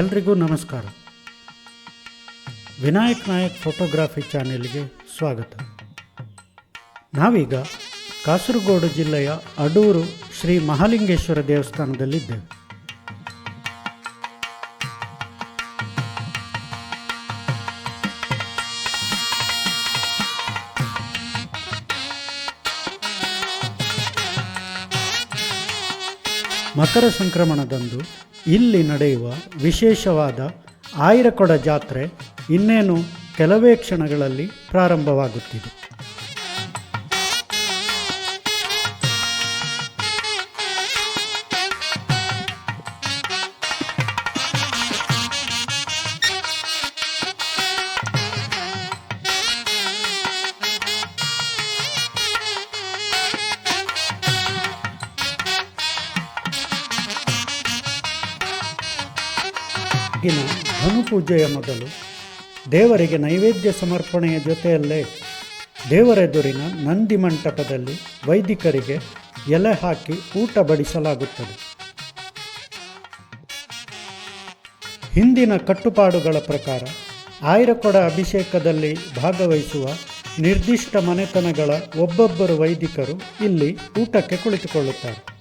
ಎಲ್ರಿಗೂ ನಮಸ್ಕಾರ. ವಿನಾಯಕ್ ನಾಯಕ್ ಫೋಟೋಗ್ರಾಫಿ ಚಾನೆಲ್ಗೆ ಸ್ವಾಗತ. ನಾವೀಗ ಕಾಸರಗೋಡು ಜಿಲ್ಲೆಯ ಅಡೂರು ಶ್ರೀ ಮಹಾಲಿಂಗೇಶ್ವರ ದೇವಸ್ಥಾನದಲ್ಲಿದ್ದೇವೆ. ಮಕರ ಸಂಕ್ರಮಣದಂದು ಇಲ್ಲಿ ನಡೆಯುವ ವಿಶೇಷವಾದ ಆಯರಕೊಡ ಜಾತ್ರೆ ಇನ್ನೇನು ಕೆಲವೇ ಕ್ಷಣಗಳಲ್ಲಿ ಪ್ರಾರಂಭವಾಗುತ್ತಿದೆ. ಇನ ಧನುಪೂಜೆಯ ಮೊದಲು ದೇವರಿಗೆ ನೈವೇದ್ಯ ಸಮರ್ಪಣೆಯ ಜೊತೆಯಲ್ಲೇ ದೇವರೆದುರಿನ ನಂದಿ ಮಂಟಪದಲ್ಲಿ ವೈದಿಕರಿಗೆ ಎಲೆ ಹಾಕಿ ಊಟ ಬಡಿಸಲಾಗುತ್ತದೆ. ಹಿಂದಿನ ಕಟ್ಟುಪಾಡುಗಳ ಪ್ರಕಾರ ಆಯ್ರಕೊಡ ಅಭಿಷೇಕದಲ್ಲಿ ಭಾಗವಹಿಸುವ ನಿರ್ದಿಷ್ಟ ಮನೆತನಗಳ ಒಬ್ಬೊಬ್ಬರು ವೈದಿಕರು ಇಲ್ಲಿ ಊಟಕ್ಕೆ ಕುಳಿತುಕೊಳ್ಳುತ್ತಾರೆ.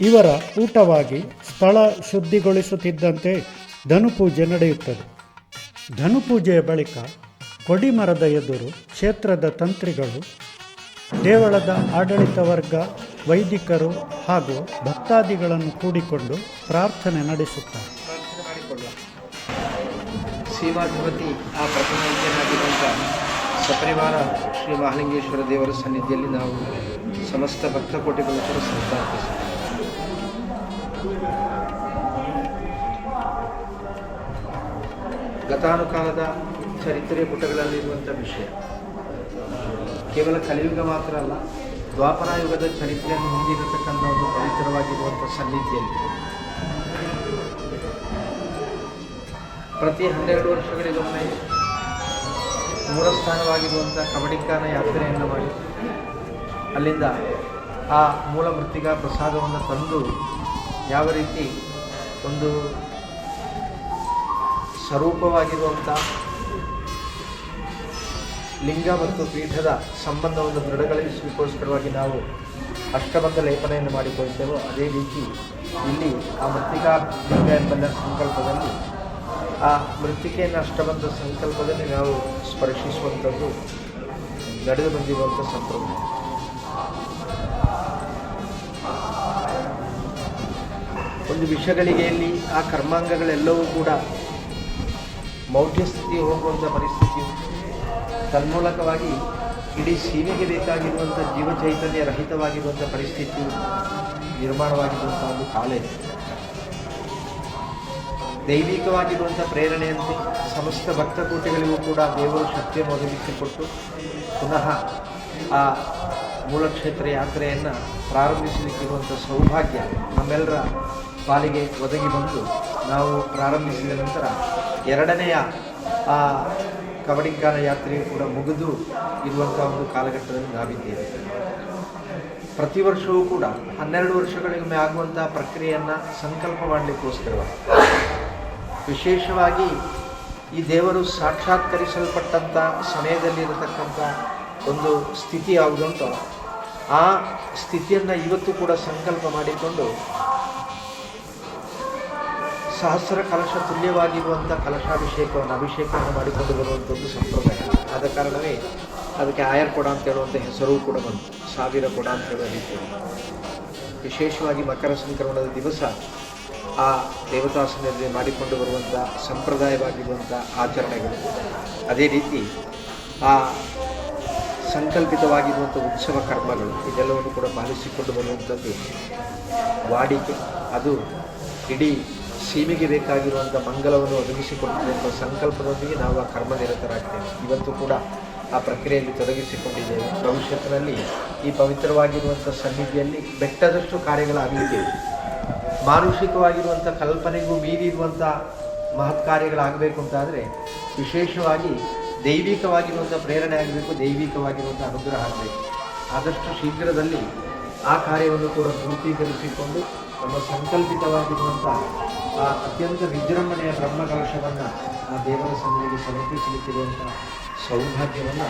ಇವರ ಊಟವಾಗಿ ಸ್ಥಳ ಶುದ್ಧಿಗೊಳಿಸುತ್ತಿದ್ದಂತೆ ಧನುಪೂಜೆ ನಡೆಯುತ್ತದೆ. ಧನುಪೂಜೆಯ ಬಳಿಕ ಕೊಡಿಮರದ ಎದುರು ಕ್ಷೇತ್ರದ ತಂತ್ರಿಗಳು, ದೇವಳದ ಆಡಳಿತ ವರ್ಗ ವೈದಿಕರು ಹಾಗೂ ಭಕ್ತಾದಿಗಳನ್ನು ಕೂಡಿಕೊಂಡು ಪ್ರಾರ್ಥನೆ ನಡೆಸುತ್ತಾರೆ. ಪ್ರಾರ್ಥನೆ ಆ ಪ್ರತಿನಿಧಿಯನ್ನಾಗಿರುವಂಥ ಸಪರಿವಾರ ಶ್ರೀ ಮಹಾಲಿಂಗೇಶ್ವರ ದೇವರ ಸನ್ನಿಧಿಯಲ್ಲಿ ನಾವು ಸಮಸ್ತ ಭಕ್ತ ಕೋಟಿಗಳು ಕೂಡ ಸಂಪ್ರಾರ್ಥಿಸುತ್ತೇವೆ ಗತಾನುಕಾಲದ ಚರಿತ್ರೆ ಪುಟಗಳಲ್ಲಿರುವಂಥ ವಿಷಯ. ಕೇವಲ ಕಲಿಯುಗ ಮಾತ್ರ ಅಲ್ಲ, ದ್ವಾಪರ ಯುಗದ ಚರಿತ್ರೆಯನ್ನು ಹೊಂದಿರತಕ್ಕಂಥ ಒಂದು ಪವಿತ್ರವಾಗಿರುವಂಥ ಸನ್ನಿಧಿಯಲ್ಲಿ. ಪ್ರತಿ ಹನ್ನೆರಡು ವರ್ಷಗಳಿಗೊಮ್ಮೆ ಮೂಲಸ್ಥಾನವಾಗಿರುವಂಥ ಕಬಡಿಕಾನ ಯಾತ್ರೆಯನ್ನು ಮಾಡಿ, ಅಲ್ಲಿಂದ ಆ ಮೂಲ ಮೃತ್ತಿಗ ಪ್ರಸಾದವನ್ನು ತಂದು ಯಾವ ರೀತಿ ಒಂದು ಸ್ವರೂಪವಾಗಿರುವಂಥ ಲಿಂಗ ಮತ್ತು ಪೀಠದ ಸಂಬಂಧವನ್ನು ದೃಢಗೊಳಿಸಲಿಕ್ಕೋಸ್ಕರವಾಗಿ ನಾವು ಅಷ್ಟಬಂಧ ಲೇಪನೆಯನ್ನು ಮಾಡಿಕೊಳ್ತೇವೋ, ಅದೇ ರೀತಿ ಇಲ್ಲಿ ಆ ಮೃತ್ತಿಕಾ ಲಿಂಗ ಎಂಬ ಸಂಕಲ್ಪದಲ್ಲಿ ಆ ಮೃತ್ತಿಕೆಯನ್ನು ಅಷ್ಟಬಂಧ ಸಂಕಲ್ಪದಲ್ಲಿ ನಾವು ಸ್ಪರ್ಶಿಸುವಂಥದ್ದು ನಡೆದು ಬಂದಿರುವಂಥ ಸಂಪ್ರದಾಯ. ಒಂದು ವಿಷಗಳಿಗೆಯಲ್ಲಿ ಆ ಕರ್ಮಾಂಗಗಳೆಲ್ಲವೂ ಕೂಡ ಮೌಢ್ಯಸ್ಥಿತಿ ಹೋಗುವಂಥ ಪರಿಸ್ಥಿತಿಯು ತನ್ಮೂಲಕವಾಗಿ ಇಡೀ ಸೀಮೆಗೆ ಬೇಕಾಗಿರುವಂಥ ಜೀವ ಚೈತನ್ಯ ರಹಿತವಾಗಿರುವಂಥ ಪರಿಸ್ಥಿತಿ ನಿರ್ಮಾಣವಾಗಿರುವಂಥ ಒಂದು ಕಾಲೇಜ್ ದೈವಿಕವಾಗಿರುವಂಥ ಪ್ರೇರಣೆಯಂತೆ ಸಮಸ್ತ ಭಕ್ತಕೂಟಗಳಿಗೂ ಕೂಡ ದೇವರು ಶಕ್ತಿಯನ್ನು ಒದಗಿಸಿಕೊಟ್ಟು ಪುನಃ ಆ ಮೂಲಕ್ಷೇತ್ರ ಯಾತ್ರೆಯನ್ನು ಪ್ರಾರಂಭಿಸಲಿಕ್ಕಿರುವಂಥ ಸೌಭಾಗ್ಯ ನಮ್ಮೆಲ್ಲರ ಪಾಲಿಗೆ ಒದಗಿ ಬಂದು ನಾವು ಪ್ರಾರಂಭಿಸಿದ ನಂತರ ಎರಡನೆಯ ಆ ಕಬಡಿಗಾನ ಯಾತ್ರೆಯು ಕೂಡ ಮುಗಿದು ಇರುವಂಥ ಒಂದು ಕಾಲಘಟ್ಟದಲ್ಲಿ ನಾವಿದ್ದೇವೆ. ಪ್ರತಿ ವರ್ಷವೂ ಕೂಡ ಹನ್ನೆರಡು ವರ್ಷಗಳಿಗೊಮ್ಮೆ ಆಗುವಂಥ ಪ್ರಕ್ರಿಯೆಯನ್ನು ಸಂಕಲ್ಪ ಮಾಡಲಿಕ್ಕೋಸ್ಕರ ವಿಶೇಷವಾಗಿ ಈ ದೇವರು ಸಾಕ್ಷಾತ್ಕರಿಸಲ್ಪಟ್ಟಂಥ ಸಮಯದಲ್ಲಿರತಕ್ಕಂಥ ಒಂದು ಸ್ಥಿತಿ ಯಾವುದುಂಟೋ ಆ ಸ್ಥಿತಿಯನ್ನು ಇವತ್ತು ಕೂಡ ಸಂಕಲ್ಪ ಮಾಡಿಕೊಂಡು ಸಹಸ್ರ ಕಲಶ ತುಲ್ಯವಾಗಿರುವಂಥ ಕಲಶಾಭಿಷೇಕವನ್ನು, ಅಭಿಷೇಕವನ್ನು ಮಾಡಿಕೊಂಡು ಬರುವಂಥದ್ದು ಸಂಪ್ರದಾಯ. ಆದ ಕಾರಣವೇ ಅದಕ್ಕೆ ಆಯರ್ ಕೊಡ ಅಂತ ಹೇಳುವಂಥ ಹೆಸರು ಕೂಡ ಬಂತು. ಸಾವಿರ ಕೊಡ ಅಂತ ಹೇಳುವ ವಿಶೇಷವಾಗಿ ಮಕರ ಸಂಕ್ರಮಣದ ದಿವಸ ಆ ದೇವತಾಸನದಲ್ಲಿ ಮಾಡಿಕೊಂಡು ಬರುವಂಥ ಸಂಪ್ರದಾಯವಾಗಿರುವಂಥ ಆಚರಣೆಗಳು. ಅದೇ ರೀತಿ ಆ ಸಂಕಲ್ಪಿತವಾಗಿರುವಂಥ ಉತ್ಸವ ಕರ್ಮಗಳು, ಇದೆಲ್ಲವನ್ನು ಕೂಡ ಪಾಲಿಸಿಕೊಂಡು ಬರುವಂಥದ್ದು ವಾಡಿಕೆ. ಅದು ಇಡೀ ಸೀಮೆಗೆ ಬೇಕಾಗಿರುವಂಥ ಮಂಗಲವನ್ನು ಒದಗಿಸಿಕೊಟ್ಟಿರುವಂಥ ಸಂಕಲ್ಪದೊಂದಿಗೆ ನಾವು ಆ ಕರ್ಮನಿರತರಾಗ್ತೇವೆ ಇವತ್ತು ಕೂಡ ಆ ಪ್ರಕ್ರಿಯೆಯಲ್ಲಿ ತೊಡಗಿಸಿಕೊಂಡಿದ್ದೇವೆ. ಭವಿಷ್ಯತ್ತಿನಲ್ಲಿ ಈ ಪವಿತ್ರವಾಗಿರುವಂಥ ಸನ್ನಿಧಿಯಲ್ಲಿ ಬೆಟ್ಟದಷ್ಟು ಕಾರ್ಯಗಳಾಗಲಿಕ್ಕೆ ಮಾನುಷಿಕವಾಗಿರುವಂಥ ಕಲ್ಪನೆಗೂ ಮೀರಿರುವಂಥ ಮಹತ್ ಕಾರ್ಯಗಳಾಗಬೇಕು ಅಂತಾದರೆ ವಿಶೇಷವಾಗಿ ದೈವಿಕವಾಗಿರುವಂಥ ಪ್ರೇರಣೆ ಆಗಬೇಕು ದೈವಿಕವಾಗಿರುವಂಥ ಅನುಗ್ರಹ ಆಗಬೇಕು. ಆದಷ್ಟು ಶೀಘ್ರದಲ್ಲಿ ಆ ಕಾರ್ಯವನ್ನು ಕೂಡ ಪೂರ್ತೀಕರಿಸಿಕೊಂಡು ನಮ್ಮ ಸಂಕಲ್ಪಿತವಾಗಿರುವಂಥ, ಆ, ಅತ್ಯಂತ ವಿಜೃಂಭಣೆಯ ಬ್ರಹ್ಮಕಲಶವನ್ನು ಆ ದೇವರ ಸನ್ನಿಧಿಗೆ ಸಮರ್ಪಿಸಲಿಕ್ಕಿರುವಂಥ ಸೌಭಾಗ್ಯವನ್ನು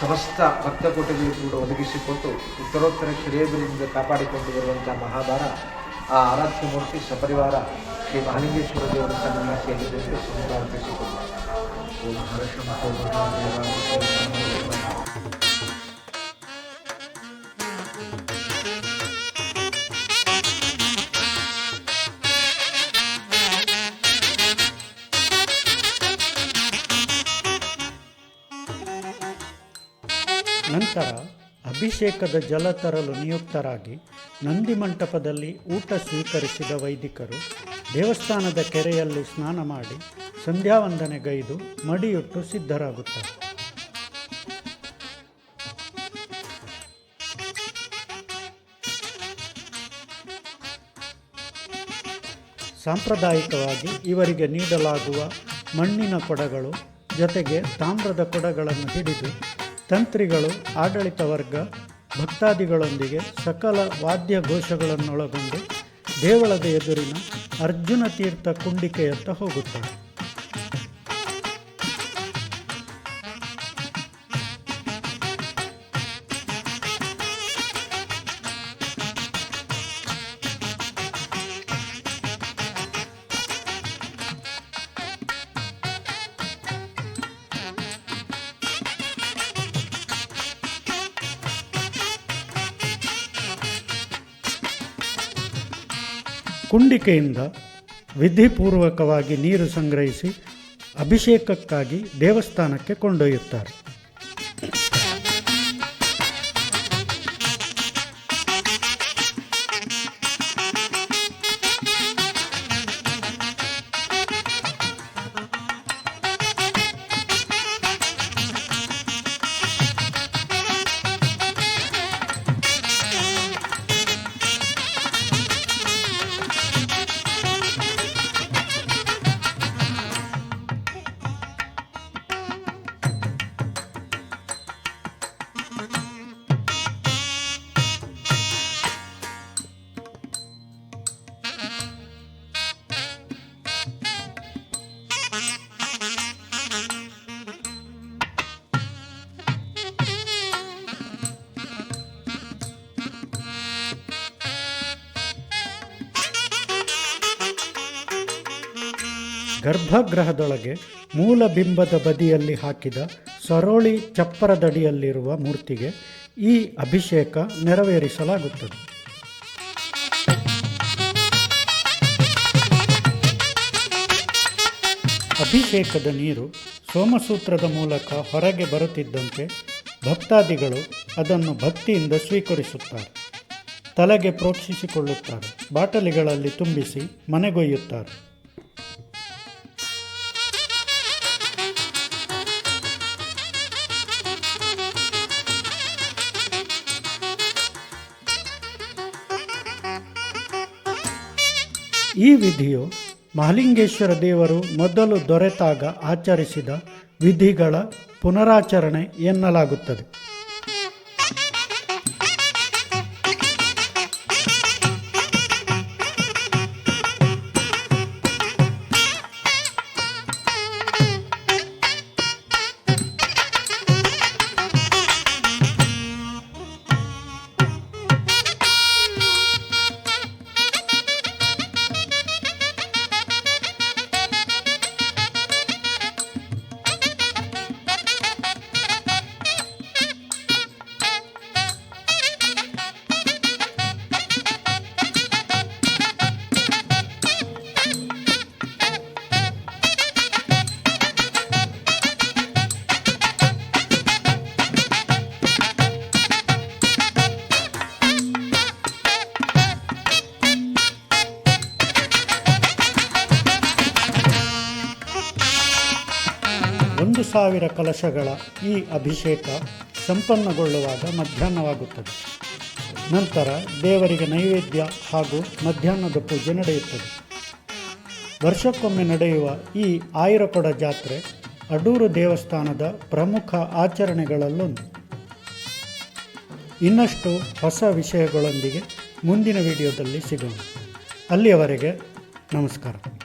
ಸಮಸ್ತ ಭಕ್ತಕೋಟೆಗಳು ಕೂಡ ಒದಗಿಸಿಕೊಟ್ಟು ಉತ್ತರೋತ್ತರ ಶ್ರೇಯದಿಂದ ಕಾಪಾಡಿಕೊಂಡು ಬರುವಂಥ ಮಹಾಭಾರ, ಆ ಆರಾಧ್ಯ ಮೂರ್ತಿ ಸಪರಿವಾರ ಶ್ರೀ ಮಹಾಲಿಂಗೇಶ್ವರ ದೇವರ ಸನ್ನಿಧಿಯಲ್ಲಿ ಸಮರ್ಪಿಸಿಕೊಂಡು. ನಂತರ ಅಭಿಷೇಕದ ಜಲ ತರಲು ನಿಯುಕ್ತರಾಗಿ ನಂದಿ ಮಂಟಪದಲ್ಲಿ ಊಟ ಸ್ವೀಕರಿಸಿದ ವೈದಿಕರು ದೇವಸ್ಥಾನದ ಕೆರೆಯಲ್ಲಿ ಸ್ನಾನ ಮಾಡಿ ಸಂಧ್ಯಾವಂದನೆಗೈದು ಮಡಿಯುಟ್ಟು ಸಿದ್ಧರಾಗುತ್ತಾರೆ. ಸಾಂಪ್ರದಾಯಿಕವಾಗಿ ಇವರಿಗೆ ನೀಡಲಾಗುವ ಮಣ್ಣಿನ ಕೊಡಗಳು ಜೊತೆಗೆ ತಾಮ್ರದ ಕೊಡಗಳನ್ನು ಹಿಡಿದು ತಂತ್ರಿಗಳು ಆಡಳಿತ ವರ್ಗ ಭಕ್ತಾದಿಗಳೊಂದಿಗೆ ಸಕಲ ವಾದ್ಯ ಘೋಷಗಳನ್ನೊಳಗೊಂಡು ದೇವಳದ ಎದುರಿನ ಅರ್ಜುನ ತೀರ್ಥ ಕುಂಡಿಕೆಯತ್ತ ಹೋಗುತ್ತಾರೆ. ಕುಂಡಿಕೆಯಿಂದ ವಿಧಿಪೂರ್ವಕವಾಗಿ ನೀರು ಸಂಗ್ರಹಿಸಿ ಅಭಿಷೇಕಕ್ಕಾಗಿ ದೇವಸ್ಥಾನಕ್ಕೆ ಕೊಂಡೊಯ್ಯುತ್ತಾರೆ. ಗರ್ಭಗೃಹದೊಳಗೆ ಮೂಲಬಿಂಬದ ಬದಿಯಲ್ಲಿ ಹಾಕಿದ ಸರೋಳಿ ಚಪ್ಪರದಡಿಯಲ್ಲಿರುವ ಮೂರ್ತಿಗೆ ಈ ಅಭಿಷೇಕ ನೆರವೇರಿಸಲಾಗುತ್ತದೆ. ಅಭಿಷೇಕದ ನೀರು ಸೋಮಸೂತ್ರದ ಮೂಲಕ ಹೊರಗೆ ಬರುತ್ತಿದ್ದಂತೆ ಭಕ್ತಾದಿಗಳು ಅದನ್ನು ಭಕ್ತಿಯಿಂದ ಸ್ವೀಕರಿಸುತ್ತಾರೆ. ತಲೆಗೆ ಪ್ರೋಕ್ಷಿಸಿಕೊಳ್ಳುತ್ತಾರೆ ಬಾಟಲಿಗಳಲ್ಲಿ ತುಂಬಿಸಿ ಮನೆಗೊಯ್ಯುತ್ತಾರೆ. ಈ ವಿಧಿಯು ಮಹಾಲಿಂಗೇಶ್ವರ ದೇವರು ಮೊದಲು ದೊರೆತಾಗ ಆಚರಿಸಿದ ವಿಧಿಗಳ ಪುನರಾಚರಣೆ ಎನ್ನಲಾಗುತ್ತದೆ. ಒಂದು ಸಾವಿರ ಕಲಶಗಳ ಈ ಅಭಿಷೇಕ ಸಂಪನ್ನಗೊಳ್ಳುವಾಗ ಮಧ್ಯಾಹ್ನವಾಗುತ್ತದೆ. ನಂತರ ದೇವರಿಗೆ ನೈವೇದ್ಯ ಹಾಗೂ ಮಧ್ಯಾಹ್ನದ ಪೂಜೆ ನಡೆಯುತ್ತದೆ. ವರ್ಷಕ್ಕೊಮ್ಮೆ ನಡೆಯುವ ಈ ಆಯಿರಕೊಡ ಜಾತ್ರೆ ಅಡೂರು ದೇವಸ್ಥಾನದ ಪ್ರಮುಖ ಆಚರಣೆಗಳಲ್ಲೊಂದು. ಇನ್ನಷ್ಟು ಹೊಸ ವಿಷಯಗಳೊಂದಿಗೆ ಮುಂದಿನ ವಿಡಿಯೋದಲ್ಲಿ ಸಿಗೋಣ. ಅಲ್ಲಿಯವರೆಗೆ ನಮಸ್ಕಾರ.